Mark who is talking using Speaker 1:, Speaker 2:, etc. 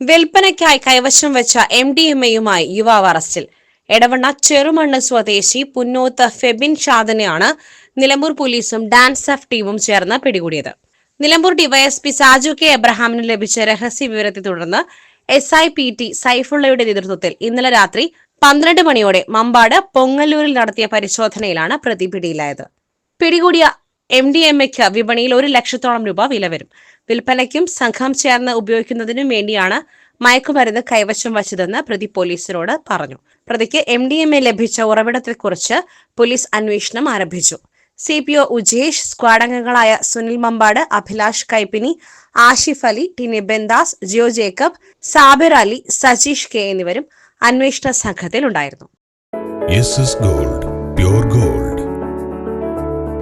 Speaker 1: വിൽപ്പനയ്ക്കായി കൈവശം വെച്ച M D M എയുമായി യുവാവ് അറസ്റ്റിൽ. എടവണ്ണ ചെറുമണ്ണ് സ്വദേശി പുന്നോത്ത് ഫെബിൻ ഷാദനെയാണ് നിലമ്പൂർ പോലീസും ഡാൻസ് എഫ് ടീമും ചേർന്ന് പിടികൂടിയത്. നിലമ്പൂർ ഡിവൈഎസ്പി സാജു കെ എബ്രഹാമിന് ലഭിച്ച രഹസ്യ വിവരത്തെ തുടർന്ന് എസ് ഐ പി ടി സൈഫുള്ളയുടെ നേതൃത്വത്തിൽ ഇന്നലെ രാത്രി പന്ത്രണ്ട് മണിയോടെ മമ്പാട് പൊങ്ങല്ലൂരിൽ നടത്തിയ പരിശോധനയിലാണ് പ്രതി പിടിയിലായത്. പിടികൂടിയ എം ഡി എം എക്ക് വിപണിയിൽ ഒരു ലക്ഷത്തോളം രൂപ വില വരും. വിൽപ്പനയ്ക്കും സംഘം ചേർന്ന് ഉപയോഗിക്കുന്നതിനും വേണ്ടിയാണ് മയക്കുമരുന്ന് കൈവശം വച്ചതെന്ന് പ്രതി പോലീസിനോട് പറഞ്ഞു. പ്രതിക്ക് എം ഡി എം എ ലഭിച്ച ഉറവിടത്തെക്കുറിച്ച് പോലീസ് അന്വേഷണം ആരംഭിച്ചു. C P O Ujesh squad അംഗങ്ങളായ സുനിൽ മമ്പാട് അഭിലാഷ് കൈപ്പിനി ആഷിഫ് അലി ടി ബെന്ദാസ് ജിയോ ജേക്കബ് സാബിർ അലി സജീഷ് കെ എന്നിവരും അന്വേഷണ സംഘത്തിലുണ്ടായിരുന്നു.
Speaker 2: Gold pure gold